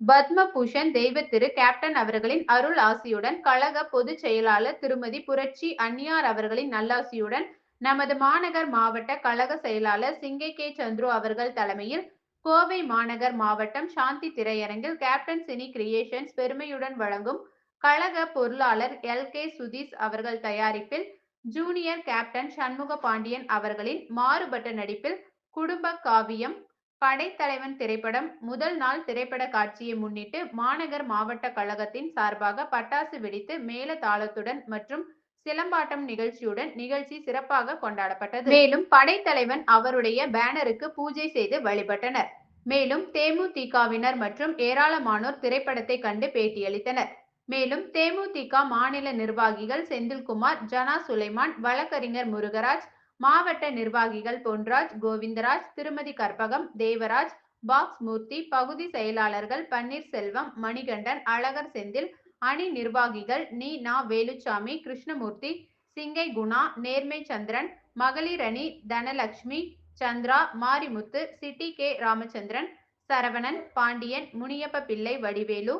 பத்மபூஷன் தெய்வ திரு கேப்டன் அவர்களின் அருள் ஆசியுடன் கழக பொதுச் செயலாளர் திருமதி புரட்சி அன்னியார் அவர்களின் நல்லாசியுடன் நமது மாநகர் மாவட்ட கழக செயலாளர் சிங்கை கே சந்துரு அவர்கள் தலைமையில் கோவை மாநகர் மாவட்டம் சாந்தி திரையரங்கில் கேப்டன் சினி கிரியேஷன்ஸ் பெருமையுடன் வழங்கும் கழக பொருளாளர் எல் கே சுதீஷ் அவர்கள் தயாரிப்பில் ஜூனியர் கேப்டன் சண்முக பாண்டியன் அவர்களின் மாறுபட்ட நடிப்பில் குடும்ப காவியம் படைத்தலைவன் திரைப்படம் முதல் நாள் திரைப்பட காட்சியை முன்னிட்டு மாநகர் மாவட்ட கழகத்தின் சார்பாக பட்டாசு வெடித்து மேல தாளத்துடன் மற்றும் சிலம்பாட்டம் நிகழ்ச்சியுடன் நிகழ்ச்சி சிறப்பாக கொண்டாடப்பட்டது. மேலும் படைத்தலைவன் அவருடைய பேனருக்கு பூஜை செய்து வழிபட்டனர். மேலும் தேமுதிகவினர் மற்றும் ஏராளமானோர் திரைப்படத்தை கண்டு பேட்டியளித்தனர். மேலும் தேமுதிக மாநில நிர்வாகிகள் செந்தில்குமார் ஜனா சுலைமான் வழக்கறிஞர் முருகராஜ் மாவட்ட நிர்வாகிகள் பொன்ராஜ் கோவிந்தராஜ் திருமதி கற்பகம் தேவராஜ் பாக்ஸ் மூர்த்தி பகுதி செயலாளர்கள் பன்னீர்செல்வம் மணிகண்டன் அழகர் செந்தில் அணி நிர்வாகிகள் நீ நா வேலுச்சாமி கிருஷ்ணமூர்த்தி சிங்கை குணா நேர்மை சந்திரன் மகளிர் அணி தனலட்சுமி சந்திரா மாரிமுத்து சிட்டி கே ராமச்சந்திரன் சரவணன் பாண்டியன் முனியப்ப பிள்ளை வடிவேலு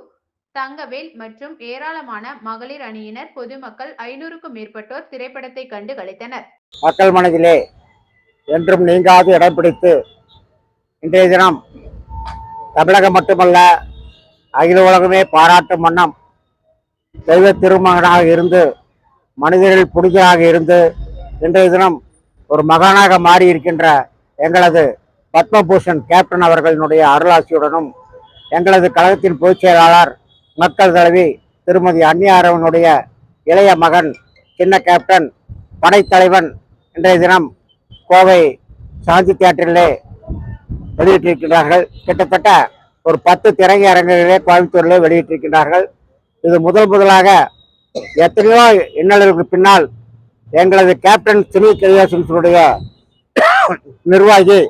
தங்கவேல் மற்றும் ஏராளமான மகளிர் அணியினர் பொதுமக்கள் ஐநூறுக்கும் மேற்பட்டோர் திரைப்படத்தை கண்டு கழித்தனர் மக்கள் மனதிலே என்றும் நீங்காது இடம் பிடித்து இன்றைய தினம் தமிழகம் மட்டுமல்ல அகில உலகமே பாராட்டும் வண்ணம் தெய்வ திருமகனாக இருந்து மனிதர்கள் புனிதராக இருந்து இன்றைய தினம் ஒரு மகானாக மாறி இருக்கின்ற எங்களது பத்மபூஷன் கேப்டன் அவர்களினுடைய அருளாசியுடனும் எங்களது கழகத்தின் பொதுச் செயலாளர் மக்கள் தலைவி திருமதி அன்னியாரவனுடைய இளைய மகன் சின்ன கேப்டன் படைத்தலைவன் இன்றைய தினம் கோவை சாந்தி தியேட்டரிலே வெளியிட்டிருக்கிறார்கள். கிட்டத்தட்ட ஒரு பத்து திரையரங்குகளிலே கோயம்புத்தூரிலே வெளியிட்டிருக்கிறார்கள். இது முதல் முதலாக எத்தனையோ இன்னல்களுக்கு பின்னால் எங்களது கேப்டன் சினி கிரியேஷன்ஸுடைய நிர்வாகி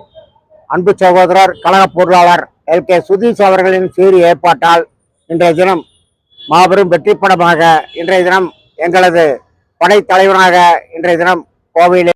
அன்பு சகோதரர் கழக பொருளாளர் எல். கே. சுதீஷ் அவர்களின் சீரி ஏற்பாட்டால் இன்றைய தினம் மாபெரும் வெற்றி படமாக இன்றைய தினம் எங்களது படைத்தலைவனாக இன்றைய தினம் கோவையிலே